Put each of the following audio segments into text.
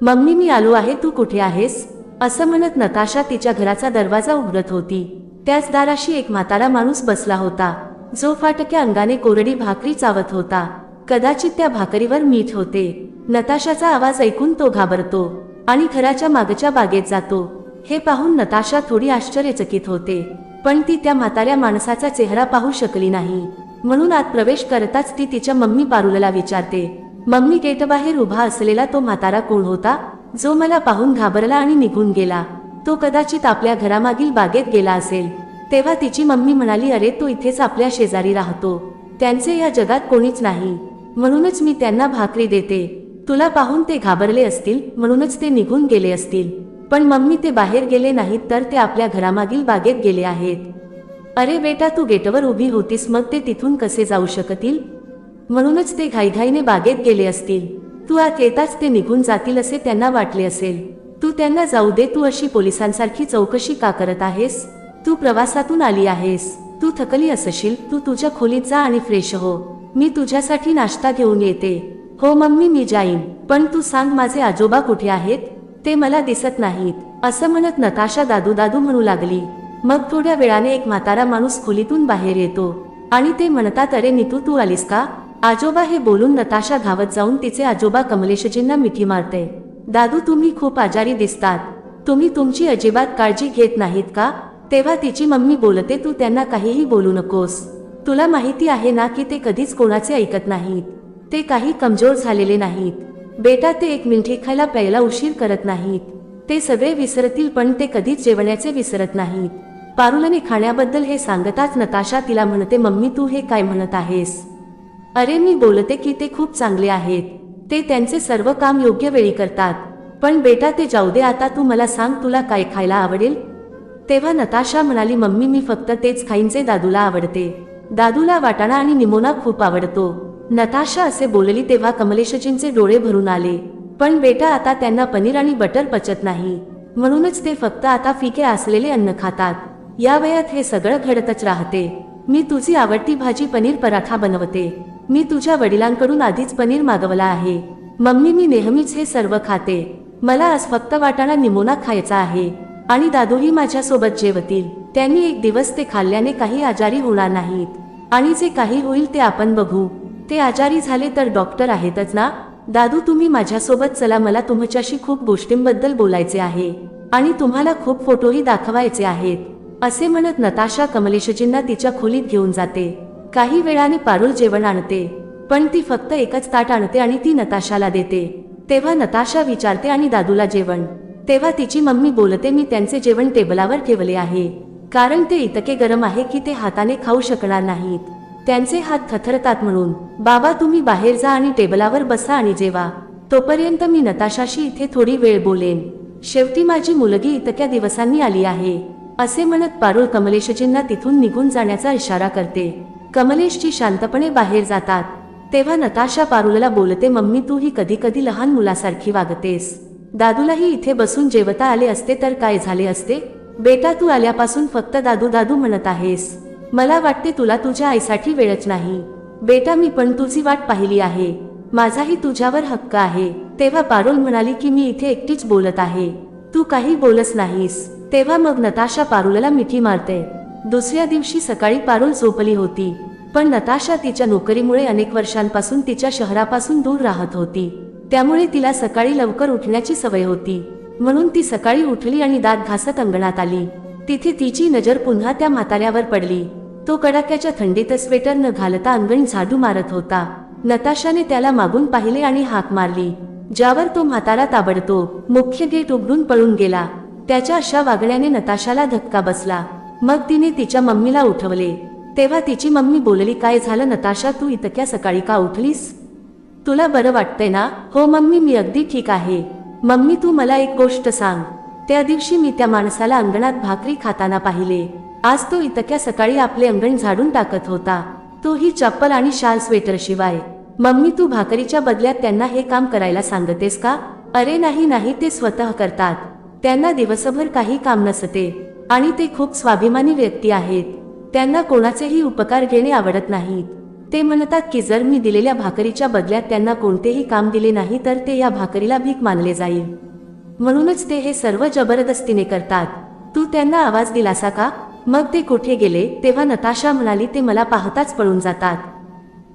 Mummy मी आलो आहे तू कुठे आहेस? असं म्हणत नताशा तिच्या घराचा दरवाजा उघडत होती. त्याच दाराशी एक म्हातारा माणूस बसला होता. जो फाटक्या अंगाने कोरडी भाकरी चावत होता. कदाचित त्या भाकरीवर मीठ होते. नताशाचा आवाज ऐकून तो घाबरतो आणि घराच्या मागच्या बागेत जातो. हे पाहून नताशा थोडी आश्चर्यचकित होते. पण ती त्या म्हाताऱ्या माणसाचा चेहरा पाहू शकली नाही. म्हणून आत प्रवेश करताच ती तिच्या मम्मी पारुलला विचारते मम्मी गेटबाहेर उभा असलेला तो म्हातारा कोण होता जो मला पाहून घाबरला आणि निघून गेला. तो कदाचित आपल्या घरामागील बागेत गेला असेल. तेव्हा तिची मम्मी म्हणाली अरे तो इथेच आपल्या शेजारी राहतो. त्यांचे या जगात कोणीच नाही. म्हणूनच मी त्यांना भाकरी देते. तुला पाहून ते घाबरले असतील म्हणूनच ते निघून गेले असतील. पण मम्मी ते बाहेर गेले नाहीत तर ते आपल्या घरामागील बागेत गेले आहेत. अरे बेटा तू गेटवर उभी होतीस मग ते तिथून कसे जाऊ शकतील? म्हणूनच ते घाईघाईने बागेत गेले असतील. तू आत येताच ते निघून जातील असे त्यांना वाटले असेल. तू त्यांना जाऊ दे तू अशी पोलिसांसारखी चौकशी का करत आहेस? तू प्रवासातून आली आहेस. तू थकली असशील तू तुझ्या खोलीत जा आणि फ्रेश हो. मी तुझ्यासाठी नाश्ता घेऊन येते. हो मम्मी मी जाईन. पण तू सांग माझे आजोबा कुठे आहेत? ते मला दिसत नाहीत. असं म्हणत नताशा दादू दादू म्हणू लागली. मग थोड्या वेळाने एक म्हातारा माणूस खोलीतून बाहेर येतो. आणि ते म्हणतात अरे नितू तू आलीस का? आजोबा हे बोलून नताशा धावत जाऊन तिचे आजोबा कमलेशजींना मिठी मारते. दादू तुम्ही खूप आजारी दिसतात. तुम्ही तुमची अजिबात काळजी घेत नाहीत का? तेव्हा तिची मम्मी बोलते तू त्यांना काहीही बोलू नकोस. तुला माहिती आहे ना की ते कधीच कोणाचे ऐकत नाहीत. ते काही कमजोर झालेले नाहीत. बेटा ते एक मिनिटे खायला प्यायला उशीर करत नाहीत. ते सगळे विसरतील पण ते कधीच जेवण्याचे विसरत नाहीत. पारुलने खाण्याबद्दल हे सांगताच नताशा तिला म्हणते मम्मी तू हे काय म्हणत आहेस? अरे मी बोलते की ते खूप चांगले आहेत. ते त्यांचे सर्व काम योग्य वेळी करतात. पण बेटा ते जाऊ दे आता तू मला सांग तुला काय खायला आवडेल? तेव्हा नताशा म्हणाली मम्मी मी फक्त तेच खाईन जे दादूला आवडते. दादूला वाटाणा आणि निमोना खूप आवडतो. नताशा असे बोलली तेव्हा कमलेशजींचे डोळे भरून आले. पण बेटा आता त्यांना पनीर आणि बटर पचत नाही. म्हणूनच ते फक्त आता फिके असलेले अन्न खातात. या वयात हे सगळं घडतच राहते. मी तुझी आवडती भाजी पनीर पराठा बनवते. मी तुझ्या वडिलांकडून आधीच पनीर मागवला आहे. मम्मी मी नेहमीच हे सर्व खाते. मला आज फक्त वाटाणा निमोना खायचा आहे. आणि दादूही माझ्यासोबत जेवतील. त्यांनी एक दिवस ते खाल्ल्याने काही आजारी होणार नाहीत. आणि जे काही होईल ते आपण बघू. ते आजारी झाले तर डॉक्टर आहेतच ना? दादू तुम्ही माझ्यासोबत चला मला तुमच्याशी खूप गोष्टींबद्दल बोलायचे आहे. आणि तुम्हाला खूप फोटोही दाखवायचे आहेत. असे म्हणत नताशा कमलेशजींना तिच्या खोलीत घेऊन जाते. काही वेळाने पारुल जेवण आणते पण ती फक्त एकच ताट आणते आणि ती नताशाला देते. तेव्हा नताशा विचारते आणि दादूला जेवण. तेव्हा तिची मम्मी बोलते मी त्यांचे जेवण टेबलावर ठेवले आहे. कारण ते इतके गरम आहे की ते हाताने खाऊ शकणार नाहीत. त्यांचे हात थथरतात म्हणून बाबा तुम्ही बाहेर जा आणि टेबलावर बसा आणि जेवा. तोपर्यंत मी नताशाशी इथे थोडी वेळ बोलेन. शेवटी माझी मुलगी इतक्या दिवसांनी आली आहे. असे म्हणत पारुल कमलेशजींना तिथून निघून जाण्याचा इशारा करते. कमलेशजी शांतपणे बाहेर जातात. तेव्हा नताशा पारुलला बोलते मम्मी तू ही कधी कधी लहान मुलासारखी वागतेस. दादूलाही इथे बसून जेवता आले असते तर काय झाले असते? बेटा तू आल्यापासून फक्त दादू दादू म्हणत आहेस. मला वाटते तुला तुझ्या आईसाठी वेळच नाही. बेटा मी पण तुझी वाट पाहिली आहे. माझाही तुझ्यावर हक्क आहे. तेव्हा पारुल म्हणाली की मी इथे एकटीच बोलत आहे. तू काही बोलस नाहीस. तेव्हा मग नताशा पारुलला मिठी मारते. दुसऱ्या दिवशी सकाळी पारुल झोपली होती. पण नताशा तिच्या नोकरीमुळे अनेक वर्षांपासून तिच्या शहरापासून दूर राहत होती. त्यामुळे तिला सकाळी लवकर उठण्याची सवय होती. म्हणून ती सकाळी उठली आणि दात घासत अंगणात आली. तिथे तिची नजर पुन्हा त्या म्हाताऱ्यावर पडली. तो कडाक्याच्या थंडीत स्वेटर न घालता अंगण झाडू मारत होता. नताशाने त्याला मागून पाहिले आणि हाक मारली. ज्यावर तो म्हातारा ताबडतो मुख्य गेट उघडून पळून गेला. त्याच्या अशा वागण्याने नताशाला धक्का बसला. मग तिने तिच्या मम्मीला उठवले. तेव्हा तिची मम्मी बोलली काय झालं नताशा तू इतक्या सकाळी का उठलीस? तुला बरं वाटतंय ना? हो मम्मी मी अगदी ठीक आहे. मम्मी तू मला एक गोष्ट सांग. त्या दिवशी मी त्या माणसाला अंगणात भाकरी खाताना पाहिले. आज तो इतक्या सकाळी आपले अंगण झाडून टाकत होता. तोही चप्पल आणि शाल स्वेटर शिवाय. मम्मी तू भाकरीच्या बदल्यात त्यांना हे काम करायला सांगतेस का? अरे नाही नाही ते स्वतः करतात. त्यांना दिवसभर काही काम नसते आणि ते खूप स्वाभिमानी व्यक्ती आहेत. त्यांना कोणाचेही उपकार घेणे आवडत नाहीत. ते म्हणतात की जर मी दिलेल्या भाकरीच्या बदल्यात त्यांना कोणतेही काम दिले नाही तर ते या भाकरीला भीक मानले जाईल. म्हणूनच ते हे सर्व जबरदस्तीने करतात. तू त्यांना आवाज दिलासा का? मग ते कुठे गेले? तेव्हा नताशा म्हणाली ते मला पाहताच पळून जातात.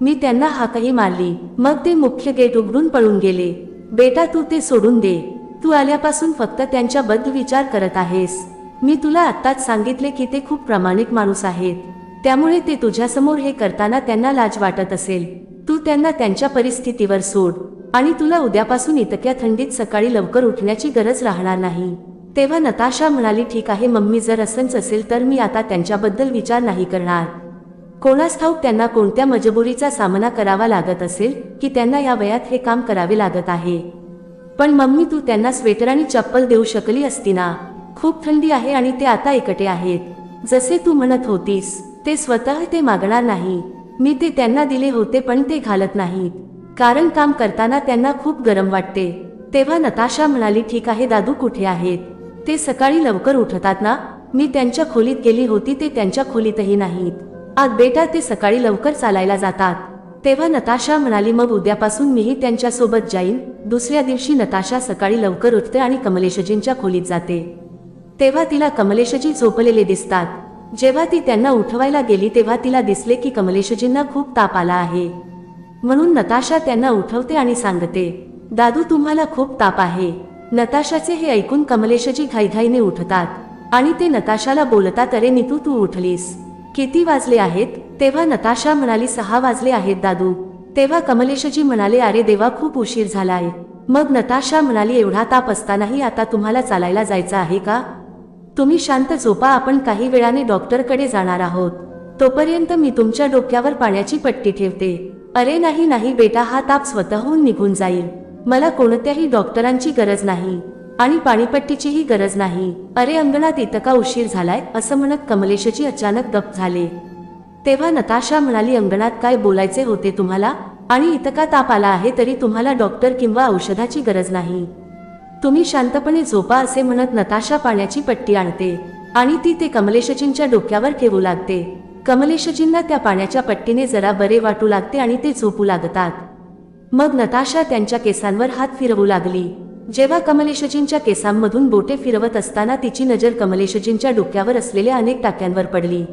मी त्यांना हाकही मारली. मग ते मुख्य गेट उघडून पळून गेले. बेटा तू ते सोडून दे. तू आल्यापासून फक्त त्यांच्याबद्दल विचार करत आहेस. मी तुला आत्ताच सांगितले की ते खूप प्रामाणिक माणूस आहेत. त्यामुळे ते तुझ्यासमोर हे करताना त्यांना लाज वाटत असेल. तू त्यांना त्यांच्या परिस्थितीवर सोड. आणि तुला उद्यापासून इतक्या थंडीत सकाळी लवकर उठण्याची गरज राहणार नाही. तेव्हा नताशा म्हणाली ठीक आहे मम्मी जर असंच असेल तर मी आता त्यांच्याबद्दल विचार नाही करणार. कोणास ठाऊक त्यांना कोणत्या मजबुरीचा सामना करावा लागत असेल की त्यांना या वयात हे काम करावे लागत आहे. पण मम्मी तू त्यांना स्वेटर आणि चप्पल देऊ शकली असती ना? खूप थंडी आहे आणि ते आता एकटे आहेत. जसे तू म्हणत होतीस ते स्वतः ते मागणार नाही. मी ते त्यांना दिले होते पण ते घालत नाहीत. कारण काम करताना त्यांना खूप गरम वाटते. तेव्हा नताशा म्हणाली ठीक आहे दादू कुठे आहेत? ते सकाळी लवकर उठतात ना? मी त्यांच्या खोलीत गेली होती ते त्यांच्या खोलीतही नाहीत. आज बेटा ते सकाळी लवकर चालायला जातात. तेव्हा नताशा म्हणाली मग उद्यापासून मीही त्यांच्यासोबत जाईन. दुसऱ्या दिवशी नताशा सकाळी लवकर उठते आणि कमलेशजींच्या खोलीत जाते. तेव्हा तिला कमलेशजी झोपलेले दिसतात. जेव्हा ती त्यांना उठवायला गेली तेव्हा तिला दिसले की कमलेशजींना खूप ताप आला आहे. म्हणून नताशा त्यांना उठवते आणि सांगते दादू तुम्हाला खूप ताप आहे. नताशाचे हे ऐकून कमलेशजी घाईघाईने उठतात आणि ते नताशाला बोलतात अरे नितू तू उठलीस. किती वाजले आहेत? तेव्हा नताशा म्हणाली सहा वाजले आहेत दादू. तेव्हा कमलेशजी म्हणाले अरे देवा खूप उशीर झालाय. मग नताशा म्हणाली एवढा ताप असतानाही आता तुम्हाला चालायला जायचं आहे का? तुम्ही शांत झोपा आपण काही वेळाने डॉक्टरकडे जाणार आहोत. तोपर्यंत मी तुमच्या डोक्यावर पाण्याची पट्टी ठेवते. अरे नाही नाही बेटा हा ताप स्वतःहून निघून जाईल. मला कोणत्याही डॉक्टरांची गरज नाही. आणि पाणीपट्टीचीही गरज नाही. अरे अंगणात इतका उशीर झालाय असं म्हणत कमलेशची अचानक गप झाले. तेव्हा नताशा म्हणाली अंगणात काय बोलायचे होते तुम्हाला? आणि इतका ताप आला आहे तरी तुम्हाला डॉक्टर किंवा औषधाची गरज नाही. तुम्ही शांतपणे झोपा असे म्हणत नताशा पाण्याची पट्टी आणते आणि ती ते कमलेशजींच्या डोक्यावर ठेवू लागते. कमलेशजींना त्या पाण्याच्या पट्टीने जरा बरे वाटू लागते आणि ते झोपू लागतात. मग नताशा त्यांच्या केसांवर हात फिरवू लागली. जेव्हा कमलेशजींच्या केसांमधून बोटे फिरवत असताना तिची नजर कमलेशजींच्या डोक्यावर असलेल्या अनेक टाक्यांवर पडली.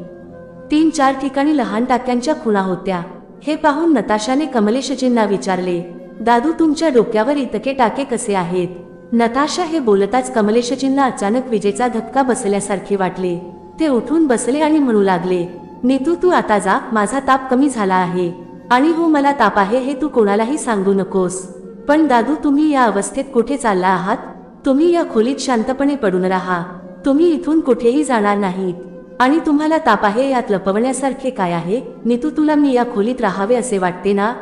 तीन चार ठिकाणी लहान टाक्यांच्या खुणा होत्या. हे पाहून नताशाने कमलेशजींना विचारले दादू तुमच्या डोक्यावर इतके टाके कसे आहेत? नताशा हे बोलताच कमलेशजींना अचानक विजेचा धक्का बसल्यासारखे वाटले. ते उठून बसले आणि म्हणू लागले नीतू तू आता जा माझा ताप कमी झाला आहे. आणि हो मला ताप आहे हे तू कोणालाही सांगू नकोस. पण दादू तुम्ही या अवस्थेत कुठे चालला आहात? तुम्ही या खोलीत शांतपणे पडून राहा. तुम्ही इथून कुठेही जाणार नाहीत. आणि तुम्हाला ताप आहे यात लपवण्यासारखे काय आहे? नीतू तुला मी या खोलीत राहावे असे वाटते ना?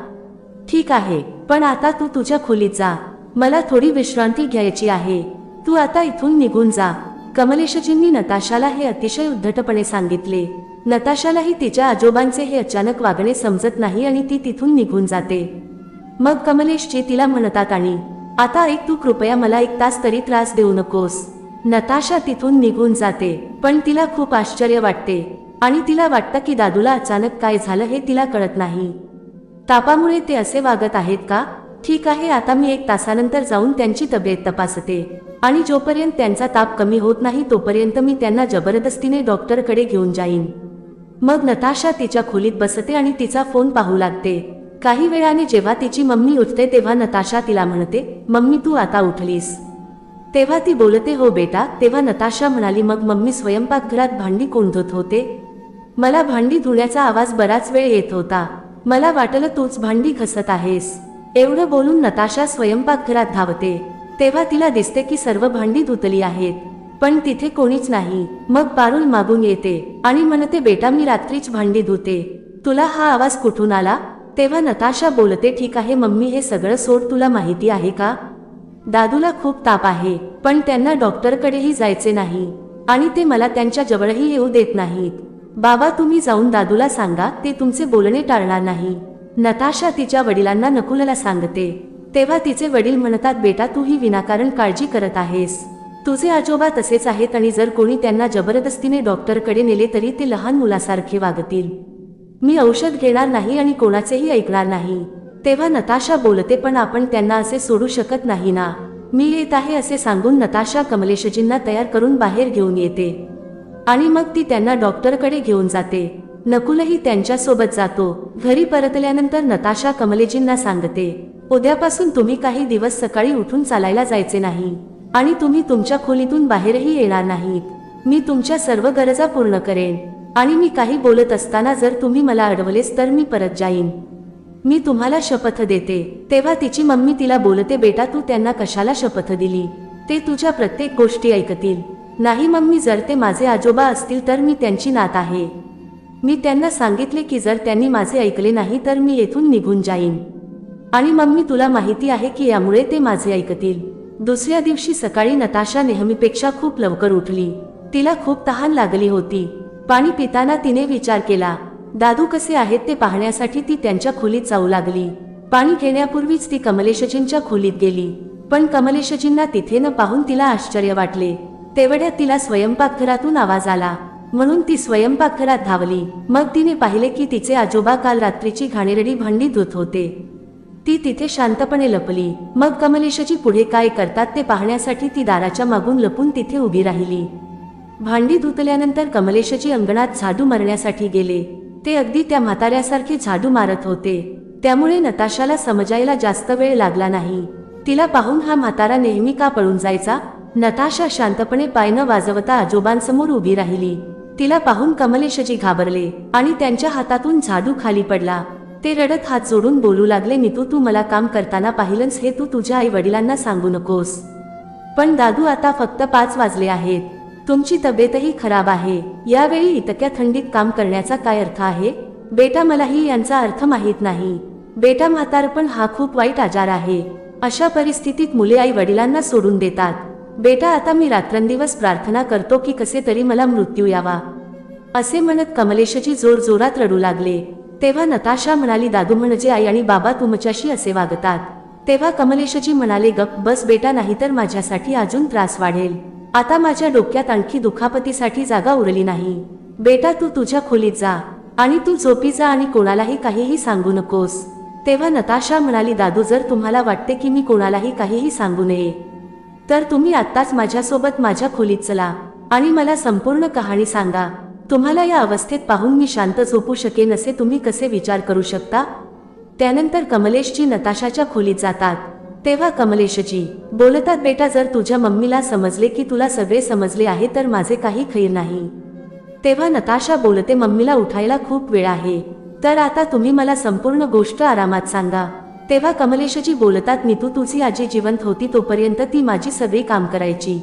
ठीक आहे पण आता तू तुझ्या खोलीत जा. मला थोडी विश्रांती घ्यायची आहे. तू आता इथून निघून जा. कमलेशजींनी नताशाला हे अतिशय उद्धटपणे सांगितले. नताशालाही तिच्या आजोबांचे हे अचानक वागणे समजत नाही आणि ती तिथून निघून जाते. मग कमलेशजी तिला म्हणतात आणि आता ऐक तू कृपया मला एक तास तरी त्रास देऊ नकोस. नताशा तिथून निघून जाते पण तिला खूप आश्चर्य वाटते. आणि तिला वाटतं की दादूला अचानक काय झालं हे तिला कळत नाही. तापामुळे ते असे वागत आहेत का? ठीक आहे आता मी एक तासानंतर जाऊन त्यांची तब्येत तपासते. आणि जोपर्यंत त्यांचा ताप कमी होत नाही तोपर्यंत मी त्यांना जबरदस्तीने डॉक्टरकडे घेऊन जाईन. मग नताशा तिच्या खोलीत बसते आणि तिचा फोन पाहू लागते. काही वेळाने जेव्हा तिची मम्मी उठते तेव्हा नताशा तिला म्हणते मम्मी तू आता उठलीस. तेव्हा ती बोलते हो बेटा. तेव्हा नताशा म्हणाली मग मम्मी स्वयंपाकघरात भांडी कोण धुत होते? मला भांडी धुण्याचा आवाज बराच वेळ येत होता. मला वाटलं तूच भांडी घसत आहेस. एवढं बोलून नताशा स्वयंपाकघरात धावते. तेव्हा तिला दिसते की सर्व भांडी धुतली आहेत. पण तिथे कोणीच नाही. मग पारुल मागून येते आणि म्हणते बेटा मी रात्रीच भांडी धुते. तुला हा आवाज कुठून आला? तेव्हा नताशा बोलते ठीक आहे मम्मी हे सगळं सोड. तुला माहिती आहे का? दादूला खूप ताप आहे पण त्यांना डॉक्टरकडेही जायचे नाही आणि ते मला त्यांच्या जवळही येऊ देत नाहीत. बाबा तुम्ही जाऊन दादूला सांगा. ते तुमचे बोलणे टाळणार नाही. नताशा तिच्या वडिलांना नकुलला सांगते. तेव्हा तिचे वडील म्हणतात बेटा तू ही विनाकारण काळजी करत आहेस. तुझे आजोबा तसेच आहेत आणि जर कोणी त्यांना जबरदस्तीने डॉक्टरकडे नेले तरी ते लहान मुलासारखे वागतील. मी औषध घेणार नाही आणि कोणाचेही ऐकणार नाही. तेव्हा नताशा बोलते पण आपण त्यांना असे सोडू शकत नाही ना. मी येत आहे असे सांगून नताशा कमलेशजींना तयार करून बाहेर घेऊन येते. आणि मग ती त्यांना डॉक्टरकडे घेऊन जाते. नकुलही त्यांच्यासोबत जातो. घरी परतल्यानंतर नताशा कमलेजींना सांगते उद्यापासून तुम्ही काही दिवस सकाळी उठून चालायला जायचे नाही आणि तुम्ही तुमच्या खोलीतून बाहेरही येणार नाहीत. मी तुमच्या सर्व गरजा पूर्ण करेन आणि मी काही बोलत असताना जर तुम्ही मला अडवलेस तर मी परत जाईन. मी तुम्हाला शपथ देते. तेव्हा तिची मम्मी तिला बोलते बेटा तू त्यांना कशाला शपथ दिली? ते तुझ्या प्रत्येक गोष्टी ऐकतील. नाही मम्मी जर ते माझे आजोबा असतील तर मी त्यांची नात आहे. मी त्यांना सांगितले की जर त्यांनी माझे ऐकले नाही तर मी येथून निघून जाईन. आणि मम्मी तुला माहिती आहे की यामुळे ते माझे ऐकतील. दुसऱ्या दिवशी सकाळी नताशा नेहमीपेक्षा खूप लवकर उठली. तिला खूप तहान लागली होती. पाणी पिताना तिने विचार केला दादू कसे आहेत ते पाहण्यासाठी ती त्यांच्या खोलीत जाऊ लागली. पाणी घेण्यापूर्वीच ती कमलेशजींच्या खोलीत गेली. पण कमलेशजींना तिथे न पाहून तिला आश्चर्य वाटले. तेवढ्यात तिला स्वयंपाकघरातून आवाज आला. म्हणून ती स्वयंपाकघरात धावली. मग तिने पाहिले की तिचे आजोबा काल रात्रीची घाणेरडी भांडी धुत होते. ती तिथे शांतपणे लपली. मग कमलेशजी पुढे काय करतात ते पाहण्यासाठी ती दाराच्या मागून लपून तिथे उभी राहिली. भांडी धुतल्यानंतर कमलेशजी अंगणात झाडू मारण्यासाठी गेले. ते अगदी त्या म्हाताऱ्यासारखे झाडू मारत होते. त्यामुळे नताशाला समजायला जास्त वेळ लागला नाही. तिला पाहून हा म्हातारा नेहमी का पळून जायचा? नताशा शांतपणे पाय न वाजवता आजोबांसमोर उभी राहिली. तिला पाहून कमलेशजी घाबरले आणि त्यांच्या हातातून झाडू खाली पडला. ते रडत हात जोडून बोलू लागले नितू तू मला काम करताना पाहिलंस हे तू तुझ्या आई वडिलांना सांगू नकोस. पण दादू आता फक्त पाच वाजले आहेत. तुमची तब्येतही खराब आहे. यावेळी इतक्या थंडीत काम करण्याचा काय अर्थ आहे? बेटा मलाही यांचा अर्थ माहीत नाही. बेटा म्हातारपण हा खूप वाईट आजार आहे. अशा परिस्थितीत मुले आई वडिलांना सोडून देतात. बेटा आता मी रात्रंदिवस प्रार्थना करतो की कसे तरी मला मृत्यू यावा. असे म्हणत कमलेशजी जोर जोरात रडू लागले. तेव्हा नताशा म्हणाली दादू म्हणजे आई आणि बाबा तुमच्याशी असे वागतात. तेव्हा कमलेशजी म्हणाले गप बस बेटा नाही तर माझ्यासाठी अजून त्रास वाढेल. आता माझ्या डोक्यात आणखी दुखापतीसाठी जागा उरली नाही. बेटा तू तुझ्या खोलीत जा आणि तू झोपी जा आणि कोणालाही काहीही सांगू नकोस. तेव्हा नताशा म्हणाली दादू जर तुम्हाला वाटते की मी कोणालाही काहीही सांगू नये तर तुम्ही आत्ताच माझ्यासोबत माझ्या खोलीत चला आणि मला संपूर्ण कहाणी सांगा. तुम्हाला या अवस्थेत पाहून मी शांत झोपू शकेन असे तुम्ही कसे विचार करू शकता? त्यानंतर कमलेशजी नताशाच्या खोलीत जातात. तेव्हा कमलेशजी बोलतात बेटा जर तुझ्या मम्मीला समजले की तुला सगळे समजले आहे तर माझे काही खैर नाही. तेव्हा नताशा बोलते मम्मीला उठायला खूप वेळ आहे. तर आता तुम्ही मला संपूर्ण गोष्ट आरामात सांगा. तेव्हा कमलेशजी बोलतात नीतू तुझी आजी जिवंत होती तोपर्यंत ती माझी सगळी काम करायची.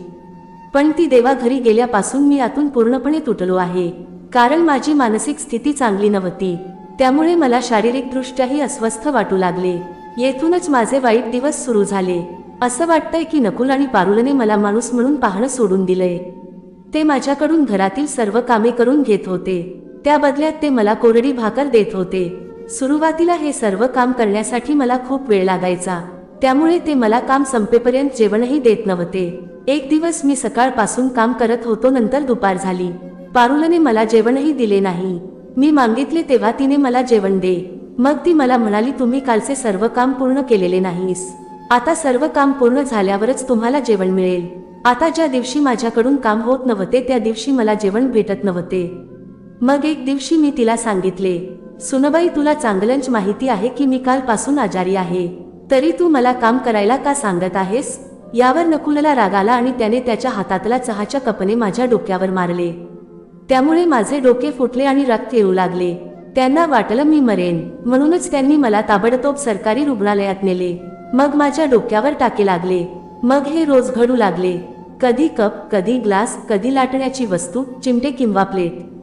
पण ती देवा घरी गेल्यापासून मी आतून पूर्णपणे तुटलो आहे. कारण माझी मानसिक स्थिती चांगली नव्हती. त्यामुळे मला शारीरिकदृष्ट्याही अस्वस्थ वाटू लागले. येथूनच माझे वाईट दिवस सुरू झाले. असं वाटतंय की नकुल आणि पारुलने मला माणूस म्हणून पाहणं सोडून दिलंय. ते माझ्याकडून घरातील सर्व कामे करून घेत होते. त्या बदल्यात ते मला कोरडी भाकर देत होते. सुरुवातीला हे सर्व काम करण्यासाठी मला खूप वेळ लागायचा. त्यामुळे ते मला काम संपेपर्यंत जेवणही देत नव्हते. एक दिवस मी सकाळपासून काम करत होतो नंतर दुपार झाली. पारुलने मला जेवणही दिले नाही. मी मागितले तेव्हा तिने मला जेवण दे. मग ती मला म्हणाली तुम्ही कालचे सर्व काम पूर्ण केलेले नाहीस. आता सर्व काम पूर्ण झाल्यावरच तुम्हाला जेवण मिळेल. आता ज्या दिवशी माझ्याकडून काम होत नव्हते त्या दिवशी मला जेवण भेटत नव्हते. मग एक दिवशी मी तिला सांगितले सुनबाई तुला चांगलंच माहिती आहे की मी कालपासून आजारी आहे. तरी तू मला काम करायला का सांगत आहेस? यावर नकुलला राग आला आणि त्याने त्याच्या हातातला चहाच्या कपने माझ्या डोक्यावर मारले. त्यामुळे माझे डोके फुटले आणि रक्त येऊ लागले. त्यांना वाटलं मी मरेन. म्हणूनच त्यांनी मला ताबडतोब सरकारी रुग्णालयात नेले. मग माझ्या डोक्यावर टाके लागले. मग हे रोज घडू लागले. कधी कप कधी ग्लास कधी लाटण्याची वस्तू चिमटे किंवा प्लेट.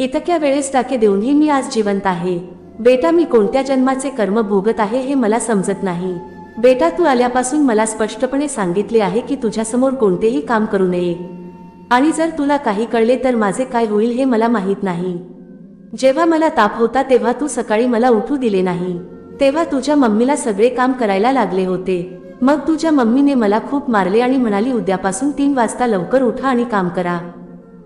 इतक्या वेळेस टाके देऊनही मी आज जिवंत आहे. बेटा मी कोणत्या जन्माचे कर्म भोगत आहे हे मला समजत नाही. बेटा तू आल्यापासून मला स्पष्टपणे सांगितले आहे की तुझ्यासमोर कोणतेही काम करू नये. आणि जर तुला काही कळले तर माझे काय होईल हे मला माहीत नाही. जेव्हा मला ताप होता तेव्हा तू सकाळी मला उठू दिले नाही. तेव्हा तुझ्या मम्मीला सगळे काम करायला लागले होते. मग तुझ्या मम्मीने मला खूप मारले आणि म्हणाली उद्यापासून तीन वाजता लवकर उठा आणि काम करा.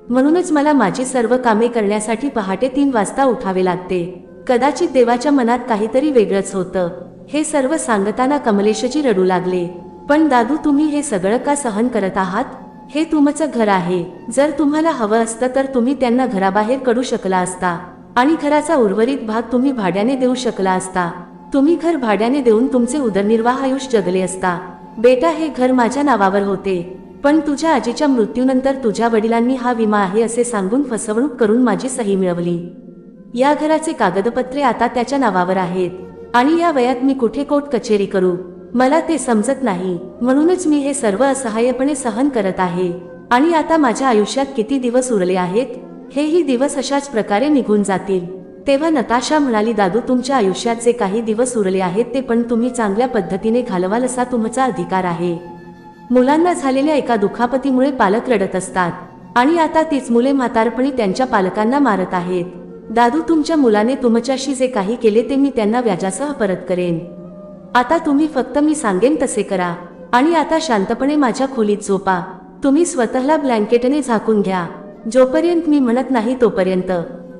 म्हणूनच मला माझी सर्व कामे करण्यासाठी पहाटे तीन वाजता उठावे लागते. कदाचित देवाच्या मनात काहीतरी वेगळंच होतं. हे सर्व सांगताना कमलेशजी रडू लागले. पण दादू तुम्ही हे सगळं का सहन करत आहात? हे तुमचं घर आहे. जर तुम्हाला हवं असतं तर तुम्ही त्यांना घराबाहेर कडू शकला असता. आणि घराचा उर्वरित भाग तुम्ही भाड्याने देऊ शकला असता. तुम्ही घर भाड्याने देऊन तुमचे उदरनिर्वाह आयुष्य जगले असता. बेटा हे घर माझ्या नावावर होते. पण तुझ्या आजीच्या मृत्यूनंतर तुझ्या वडिलांनी हा विमा आहे असे सांगून फसवणूक करून माझी सही मिळवली. या घराचे कागदपत्रे आता त्याच्या नावावर आहेत आणि या वयात मी कुठे कोर्ट कचेरी करू? मला ते समजत नाही. म्हणूनच मी हे सर्व असहाय्यपणे सहन करत आहे. आणि आता माझ्या आयुष्यात किती दिवस उरले आहेत? हेही दिवस अशाच प्रकारे निघून जातील. तेव्हा नताशा म्हणाली दादू तुमच्या आयुष्यात जे काही दिवस उरले आहेत ते पण तुम्ही चांगल्या पद्धतीने घालवाल असा तुमचा अधिकार आहे. मुलांना झालेल्या एका दुखापतीमुळे पालक रडत असतात. आणि आता तीच मुले म्हातारपणी त्यांच्या पालकांना मारत आहेत. दादू तुमच्या मुलाने तुमच्याशी जे काही केले ते मी त्यांना व्याजासह परत करेन. आता तुम्ही फक्त मी सांगेन तसे करा. आणि आता शांतपणे माझ्या खोलीत झोपा. तुम्ही स्वतःला ब्लँकेटने झाकून घ्या. जोपर्यंत मी म्हणत नाही तोपर्यंत.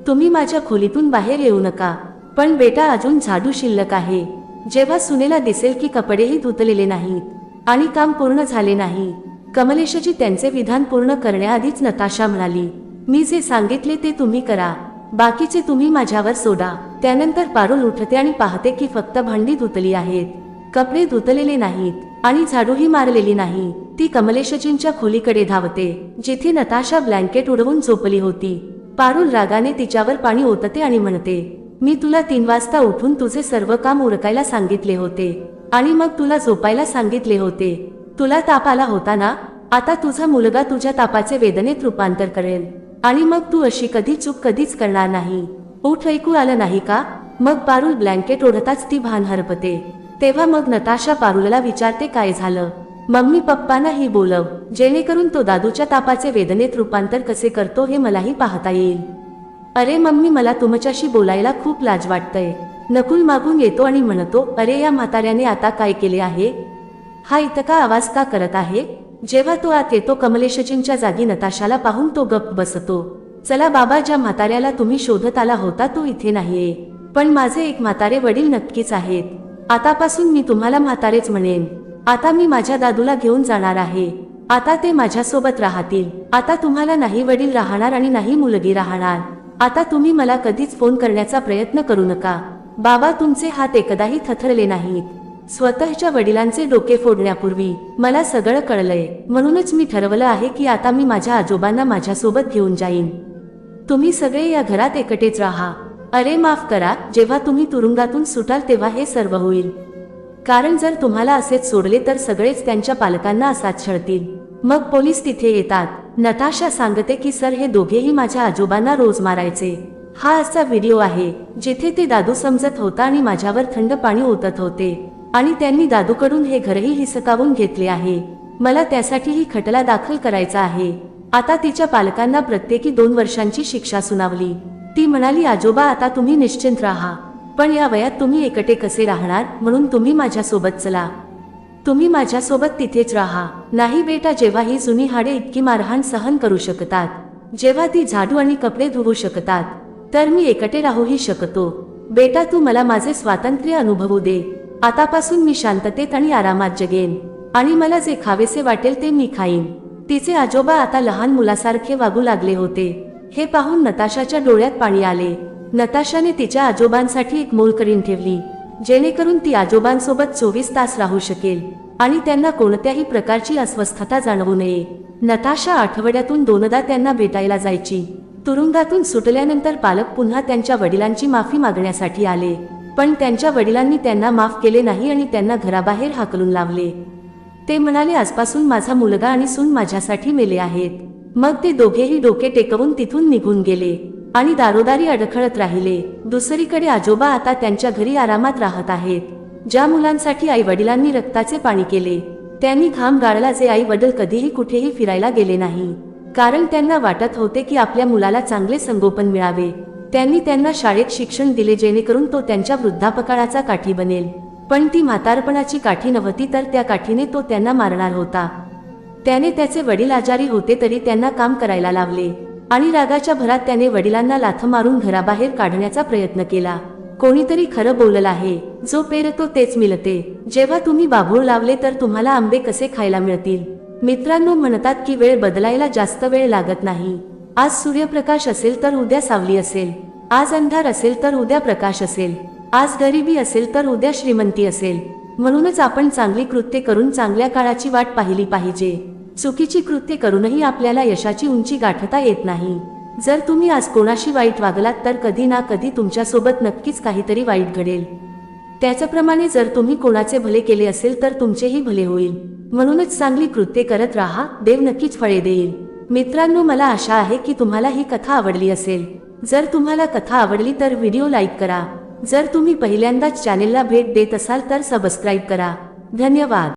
तुम्ही माझ्या खोलीतून बाहेर येऊ नका. पण बेटा अजून झाडू शिल्लक आहे. जेव्हा सुनेला दिसेल की कपडेही धुतलेले नाहीत. आणि काम पूर्ण झाले नाही. कमलेशजी त्यांचे विधान पूर्ण करण्याआधीच नताशा म्हणाली मी जे सांगितले ते तुम्ही करा. बाकीचे तुम्ही माझ्यावर सोडा. त्यानंतर पारुल उठते आणि पाहते की फक्त भांडी धुतली आहेत. कपडे धुतलेले नाहीत आणि झाडूही मारलेली नाही. ती कमलेशजींच्या खोलीकडे धावते जिथे नताशा ब्लँकेट उडवून झोपली होती. पारुल रागाने तिच्यावर पाणी ओतते आणि म्हणते मी तुला तीन वाजता उठून तुझे सर्व काम उरकायला सांगितले होते. आणि मग तुला झोपायला सांगितले होते. तुला ताप आला होता ना? आता तुझा मुलगा तुझ्या तापाचे वेदनेत रूपांतर करेल. आणि मग तू अशी कधी चूक कधीच करणार नाही. उठ ऐकू आलं नाही का? मग पारुल ब्लँकेट ओढताच ती भान हरपते. तेव्हा मग नताशा पारुलला विचारते काय झालं? मम्मी पप्पांना ही बोलव. जेणेकरून तो दादूच्या तापाचे वेदनेत रूपांतर कसे करतो हे मलाही पाहता येईल. अरे मम्मी मला तुमच्याशी बोलायला खूप लाज वाटतंय. नकुल मागून येतो आणि म्हणतो अरे या म्हाताऱ्याने आता काय केले आहे? हा इतका आवाज का करत आहे? जेव्हा तो आत येतो कमलेशजींच्या जागी नताशाला पाहून तो गप्प बसतो. चला बाबा ज्या म्हाताऱ्याला तुम्ही शोधत आला होता तो इथे नाहीये. पण माझे एक म्हातारे वडील नक्कीच आहेत. आतापासून मी तुम्हाला म्हातारेच म्हणेन. आता मी माझ्या दादूला घेऊन जाणार आहे. आता ते माझ्यासोबत राहतील. आता तुम्हाला नाही वडील राहणार आणि नाही मुलगी राहणार. आता तुम्ही मला कधीच फोन करण्याचा प्रयत्न करू नका. बाबा तुमचे हात एकदाही थथरले नाहीत. स्वतःच्या वडिलांचे डोके फोडण्यापूर्वी मला सगळं कळलंय. म्हणूनच मी ठरवलं आहे की आता मी माझ्या आजोबांना माझ्यासोबत घेऊन जाईन. तुम्ही सगळे या घरात एकटेच राहा. अरे माफ करा जेव्हा तुम्ही तुरुंगातून सुटाल तेव्हा हे सर्व होईल. कारण जर तुम्हाला असेच सोडले तर सगळेच त्यांच्या पालकांना असाच छळतील. मग पोलीस तिथे येतात. नताशा सांगते की सर हे दोघेही माझ्या आजोबांना रोज मारायचे. हा असा व्हिडिओ आहे जिथे ते दादू समजत होता आणि माझ्यावर थंड पाणी ओतत होते. आणि त्यांनी दादूकडून हे घरही हिसकावून घेतले आहे. मला त्यासाठीही खटला दाखल करायचा आहे. आता तिच्या पालकांना प्रत्येकी दोन वर्षांची शिक्षा सुनावली. ती म्हणाली आजोबा आता तुम्ही निश्चिंत राहा. पण या वयात तुम्ही एकटे कसे राहणार? म्हणून तुम्ही माझ्यासोबत चला. तुम्ही माझ्यासोबत तिथेच राहा. नाही बेटा जेव्हा ही जुनी हाडे इतकी मारहाण सहन करू शकतात. जेव्हा ती झाडू आणि कपडे धुवू शकतात. तर मी एकटे राहूही शकतो. बेटा तू मला माझे स्वातंत्र्य अनुभवू दे. आतापासून मी शांततेत आणि आरामात जगेन. आणि मला जे खावेसे वाटेल ते मी खाईन. तिचे आजोबा आता लहान मुलासारखे वागू लागले होते. हे पाहून नताशाच्या डोळ्यात पाणी आले. नताशाने तिच्या आजोबांसाठी एक मोल करीन ठेवली जेणेकरून ती आजोबांसोबत चोवीस तास राहू शकेल आणि त्यांना कोणत्याही प्रकारची अस्वस्थता जाणवू नये. नताशा आठवड्यातून दोनदा त्यांना भेटायला जायची. तुरुंगातून सुटल्यानंतर पालक पुन्हा त्यांच्या वडिलांची माफी मागण्यासाठी आले. पण त्यांच्या वडिलांनी त्यांना माफ केले नाही आणि त्यांना घराबाहेर हाकलून लावले. ते म्हणाले आजपासून माझा मुलगा आणि सून माझ्यासाठी मेले आहेत. मग ते दोघेही डोके टेकवून तिथून निघून गेले आणि दारोदारी अडखळत राहिले. दुसरीकडे आजोबा आता त्यांच्या घरी आरामात राहत आहेत. ज्या मुलांसाठी आई वडिलांनी रक्ताचे पाणी केले त्यांनी घाम गाळला जे आई वडील कधीही कुठेही फिरायला गेले नाही. कारण त्यांना वाटत होते की आपल्या मुलाला चांगले संगोपन मिळावे. त्यांनी त्यांना शाळेत शिक्षण दिले जेणेकरून तो त्यांच्या वृद्धापकाळाचा काठी बनेल. पण ती म्हातारपणाची काठी नव्हती तर त्या काठीने तो त्यांना मारणार होता. त्याने त्याचे वडील आजारी होते तरी त्यांना काम करायला लावले. आणि रागाच्या भरात त्याने वडिलांना लाथ मारून घराबाहेर काढण्याचा प्रयत्न केला. कोणीतरी खरं बोललं आहे. जो पेरतो तेच मिळते जेव्हा तुम्ही बाभूळ लावले तर तुम्हाला आंबे कसे खायला मिळतील? मित्रांनो म्हणतात की वेळ बदलायला जास्त वेळ लागत नाही. आज सूर्यप्रकाश असेल तर उद्या सावली असेल. आज अंधार असेल तर उद्या प्रकाश असेल. आज गरिबी असेल तर उद्या श्रीमंती असेल. म्हणूनच आपण चांगली कृत्ये करून चांगल्या काळाची वाट पाहिली पाहिजे. चुकीची कृत्ये करूनही आपल्याला यशाची उंची गाठता येत नाही. जर तुम्ही आज कोणाशी वाईट वागलात तर कधी ना कधी तुमच्यासोबत नक्कीच काहीतरी वाईट घडेल. त्याच्याप्रमाणे जर तुम्ही कोणाचे भले केले असेल तर तुमचेही भले होईल. म्हणूनच चांगली कृत्ये करत राहा देव नक्कीच फळे देईल. मित्रांनो मला आशा आहे की तुम्हाला ही कथा आवडली असेल. जर तुम्हाला कथा आवडली तर व्हिडिओ लाईक करा. जर तुम्ही पहिल्यांदाच चॅनेलला भेट देत असाल तर सबस्क्राईब करा. धन्यवाद.